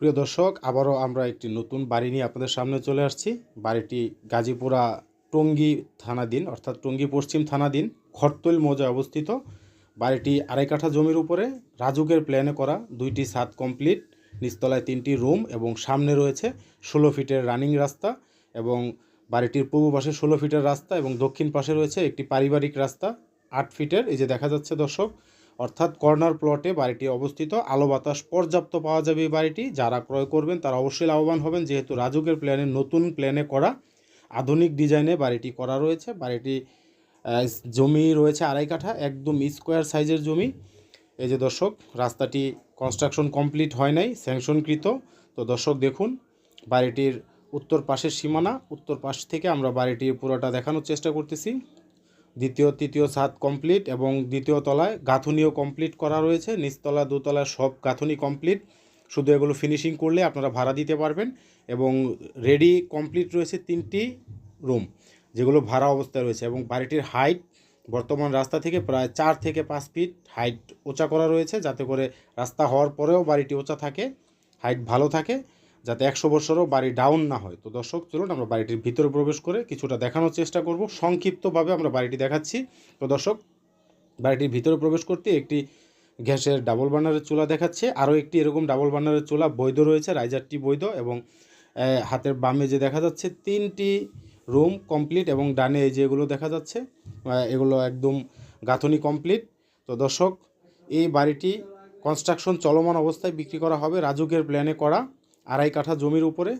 প্রিয় দর্শক, আবারও আমরা একটি নতুন বাড়ি নিয়ে আপনাদের সামনে চলে আসছি। বাড়িটি গাজীপুরা টঙ্গী থানাধীন, অর্থাৎ টঙ্গী পশ্চিম থানাধীন খরতৈল মৌজায় অবস্থিত। বাড়িটি আড়াই কাঠা জমির উপরে, রাজুকের প্ল্যানে করা দুইটি ছাদ কমপ্লিট নিচতলায় তিনটি রুম এবং সামনে রয়েছে ষোলো ফিটের রানিং রাস্তা এবং বাড়িটির পূর্ব পাশে ষোলো ফিটের রাস্তা এবং দক্ষিণ পাশে রয়েছে একটি পারিবারিক রাস্তা, আট ফিটের। এই যে দেখা যাচ্ছে দর্শক অর্থাৎ কর্নার প্লটে বাড়িটি অবস্থিত। আলো বাতাস পর্যাপ্ত পাওয়া যাবে এই বাড়িটি। যারা ক্রয় করবেন, তারা অবশ্যই লাভবান হবেন। যেহেতু রাজুকের প্ল্যানে, নতুন প্ল্যানে করা, আধুনিক ডিজাইনে বাড়িটি করা রয়েছে। বাড়িটি জমি রয়েছে আড়াই কাঠা, একদম স্কোয়ার সাইজের জমি। এই যে দর্শক, রাস্তাটি কনস্ট্রাকশন কমপ্লিট হয় নাই স্যাংশনকৃত তো দর্শক, দেখুন, বাড়িটির উত্তর পাশের সীমানা। উত্তর পাশ থেকে আমরা বাড়িটির পুরোটা দেখানোর চেষ্টা করতেছি। দ্বিতীয়, তৃতীয় ছাদ কমপ্লিট এবং দ্বিতীয় তলায় গাঁথুনিও কমপ্লিট করা রয়েছে। নিচতলা, দোতলা সব গাঁথুনি কমপ্লিট শুধু এগুলো ফিনিশিং করলে আপনারা ভাড়া দিতে পারবেন এবং রেডি কমপ্লিট রয়েছে তিনটি রুম যেগুলো ভাড়া অবস্থায় রয়েছে এবং বাড়িটির হাইট বর্তমান রাস্তা থেকে প্রায় চার থেকে পাঁচ ফিট হাইট উঁচা করা রয়েছে, যাতে করে রাস্তা হওয়ার পরেও বাড়িটি উঁচা থাকে হাইট ভালো থাকে। যাতে একশো বছরও বাড়ি ডাউন না হয়। তো দর্শক, চলুন আমরা বাড়িটির ভিতরে প্রবেশ করে কিছুটা দেখানোর চেষ্টা করব। সংক্ষিপ্তভাবে আমরা বাড়িটি দেখাচ্ছি। তো দর্শক, বাড়িটির ভিতরে প্রবেশ করতে একটি গ্যাসের ডাবল বার্নারের চুলা দেখাচ্ছে। আরও একটি এরকম ডাবল বার্নারের চুলা বৈধ রয়েছে রাইজারটি বৈধ এবং হাতের বামে যে দেখা যাচ্ছে তিনটি রুম কমপ্লিট এবং ডানে যেগুলো দেখা যাচ্ছে এগুলো একদম গাঁথনি কমপ্লিট তো দর্শক, এই বাড়িটি কনস্ট্রাকশন চলমান অবস্থায় বিক্রি করা হবে, রাজুকের প্ল্যানে করা। আড়াই কাঠা জমির উপরে।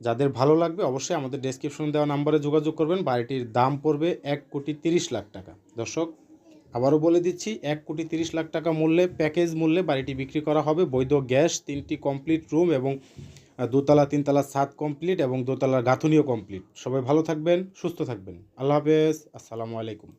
যাদের ভালো লাগবে অবশ্যই আমাদের ডেসক্রিপশন দেওয়া নাম্বারে যোগাযোগ করবেন। বাড়িটির দাম পড়বে এক কোটি তিরিশ লাখ টাকা। দর্শক, আবারও বলে দিচ্ছি, এক কোটি তিরিশ লাখ টাকা মূল্যে প্যাকেজ মূল্যে বাড়িটি বিক্রি করা হবে। বৈধ গ্যাস, তিনটি কমপ্লিট রুম এবং দোতলা, তিনতলা ছাদ কমপ্লিট এবং দোতলার গাঁথুনিও কমপ্লিট সবাই ভালো থাকবেন, সুস্থ থাকবেন। আল্লাহ হাফেজ। আসসালামু আলাইকুম।